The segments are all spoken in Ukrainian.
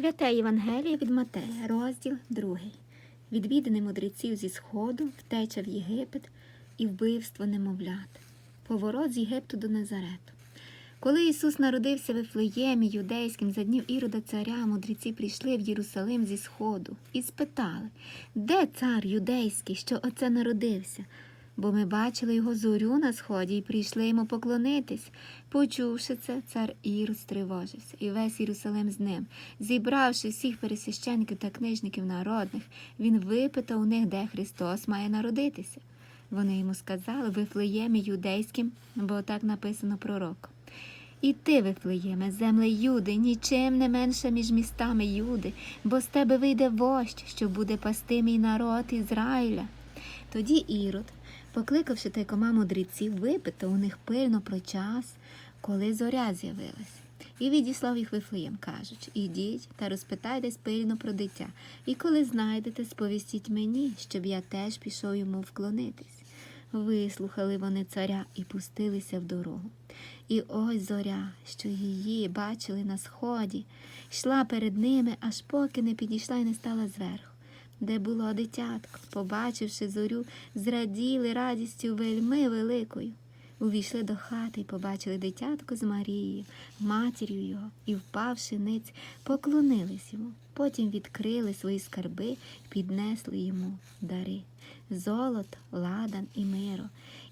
Святе Євангеліє від Матея, розділ 2. Відвідини мудреців зі Сходу, втеча в Єгипет і вбивство немовлят. Поворот з Єгипту до Назарету. Коли Ісус народився в Ефлеємі юдейським за днів Ірода царя, мудреці прийшли в Єрусалим зі Сходу і спитали, де цар юдейський, що оце народився? Бо ми бачили його зорю на сході і прийшли йому поклонитись. Почувши це, цар Ірод стривожився, і весь Єрусалим з ним. Зібравши всіх пересвящеників та книжників народних, він випитав у них, де Христос має народитися. Вони йому сказали Вифлеємі юдейським, бо так написано пророком. І ти, Вифлеєме, земле Юди, нічим не менше між містами Юди, бо з тебе вийде вождь, що буде пасти мій народ Ізраїля. Тоді Ірод, покликавши тайкома мудреців, випитав у них пильно про час, коли зоря з'явилась. І відіслав їх Вифлеєм, кажучи, ідіть та розпитайтесь пильно про дитя, і коли знайдете, сповістіть мені, щоб я теж пішов йому вклонитись. Вислухали вони царя і пустилися в дорогу. І ось зоря, що її бачили на сході, йшла перед ними, аж поки не підійшла і не стала зверху. Де було дитятко, побачивши зорю, зраділи радістю вельми великою. Увійшли до хати і побачили дитятко з Марією, матір'ю його, і, впавши ниць, поклонились йому. Потім відкрили свої скарби і піднесли йому дари золото, ладан і миро.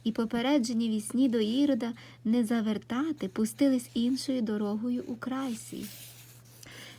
І попереджені вісні до Ірода не завертати, пустились іншою дорогою у крайсі.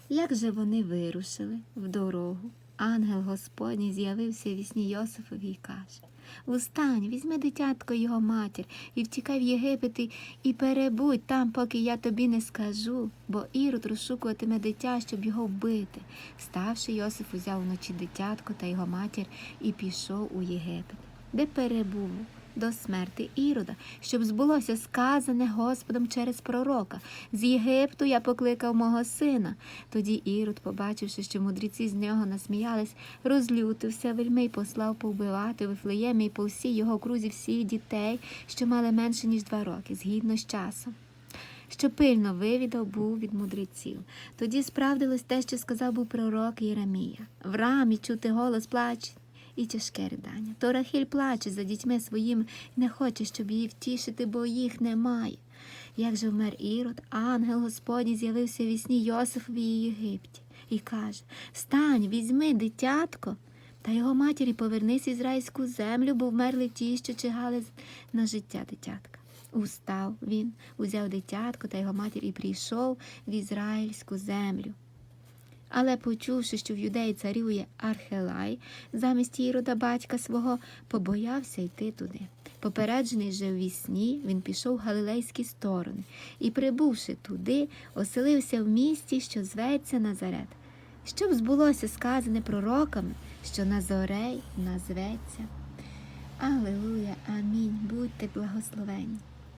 Як же вони вирушили в дорогу? Ангел Господній з'явився вісні Йосифові і каже Устань, візьми дитятко його матір, і втікай в Єгипет і- і перебудь там, поки я тобі не скажу, бо Ірод розшукуватиме дитя, щоб його вбити. Ставши, Йосиф узяв вночі дитятко та його матір і пішов у Єгипет, де перебув до смерти Ірода, щоб збулося сказане Господом через пророка. З Єгипту я покликав мого сина. Тоді Ірод, побачивши, що мудреці з нього насміялись, розлютився вельми й послав повбивати Вифлеємі і по всій його крузі всіх дітей, що мали менше ніж два роки, згідно з часом. Що пильно вивідав був від мудреців. Тоді справдилось те, що сказав був пророк Єремія. В рамі чути голос плач і тяжке ридання. То Рахіль плаче за дітьми своїми і не хоче, щоб її втішити, бо їх немає. Як же вмер Ірод, ангел Господній з'явився в вісні Йосифові і Єгипті і каже: Встань, візьми дитятко та його матері повернись в ізраїльську землю, бо вмерли ті, що чигали на життя дитятка. Устав він, узяв дитятко та його матір і прийшов в ізраїльську землю. Але почувши, що в юдеї царює Архелай, замість Ірода батька свого, побоявся йти туди. Попереджений же в вісні, він пішов в галилейські сторони і, прибувши туди, оселився в місті, що зветься Назарет, щоб збулося сказане пророками, що Назорей назветься. Аллилуйя, амінь, будьте благословенні.